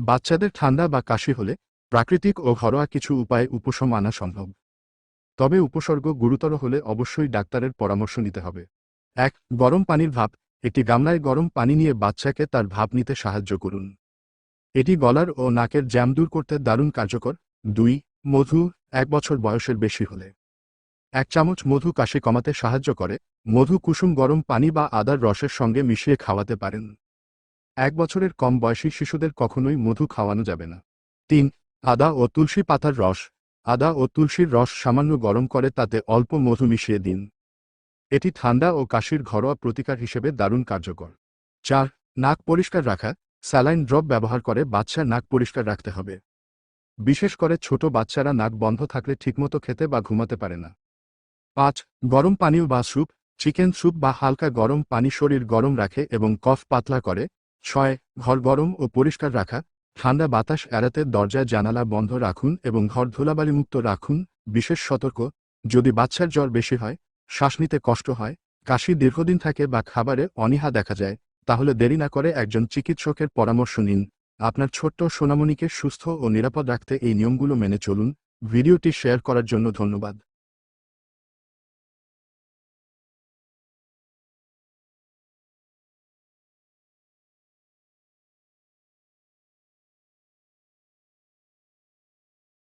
বাচ্চাদের ঠান্ডা বা কাশি হলে প্রাকৃতিক ও ঘরোয়া কিছু উপায়ে উপশম আনা সম্ভব। তবে উপসর্গ গুরুতর হলে অবশ্যই ডাক্তারের পরামর্শ নিতে হবে। এক, গরম পানির ভাপ। একটি গামলায় গরম পানি নিয়ে বাচ্চাকে তার ভাপ নিতে সাহায্য করুন। এটি গলার ও নাকের জ্যাম দূর করতে দারুণ কার্যকর। দুই, মধু। এক বছর বয়সের বেশি হলে। এক চামচ মধু কাশি কমাতে সাহায্য করে। মধু কুসুম গরম পানি বা আদার রসের সঙ্গে মিশিয়ে খাওয়াতে পারেন। এক বছরের কম বয়সী শিশুদের কখনোই মধু খাওয়ানো যাবে না। তিন, আদা ও তুলসী পাতার রস। আদা ও তুলসীর রস সামান্য গরম করে তাতে অল্প মধু মিশিয়ে দিন। এটি ঠান্ডা ও কাশির ঘরোয়া প্রতিকার হিসেবে দারুণ কার্যকর। চার, নাক পরিষ্কার রাখা। স্যালাইন ড্রপ ব্যবহার করে বাচ্চার নাক পরিষ্কার রাখতে হবে। বিশেষ করে ছোট বাচ্চারা নাক বন্ধ থাকলে ঠিকমতো খেতে বা ঘুমাতে পারে না। পাঁচ, গরম পানীয় বা স্যুপ। চিকেন স্যুপ বা হালকা গরম পানি শরীর গরম রাখে এবং কফ পাতলা করে। ছয়, ঘর গরম ও পরিষ্কার রাখা, ঠান্ডা বাতাস এড়াতে দরজা জানালা বন্ধ রাখুন এবং ঘর ধুলাবালিমুক্ত রাখুন, বিশেষ সতর্ক, যদি বাচ্চার জ্বর বেশি হয়, শ্বাস নিতে কষ্ট হয়, কাশি দীর্ঘদিন থাকে বা খাবারে অনীহা দেখা যায়, তাহলে দেরি না করে একজন চিকিৎসকের পরামর্শ নিন। আপনার ছোট্ট সোনামণিকে সুস্থ ও নিরাপদ রাখতে এই নিয়মগুলো মেনে চলুন। ভিডিওটি শেয়ার করার জন্য ধন্যবাদ।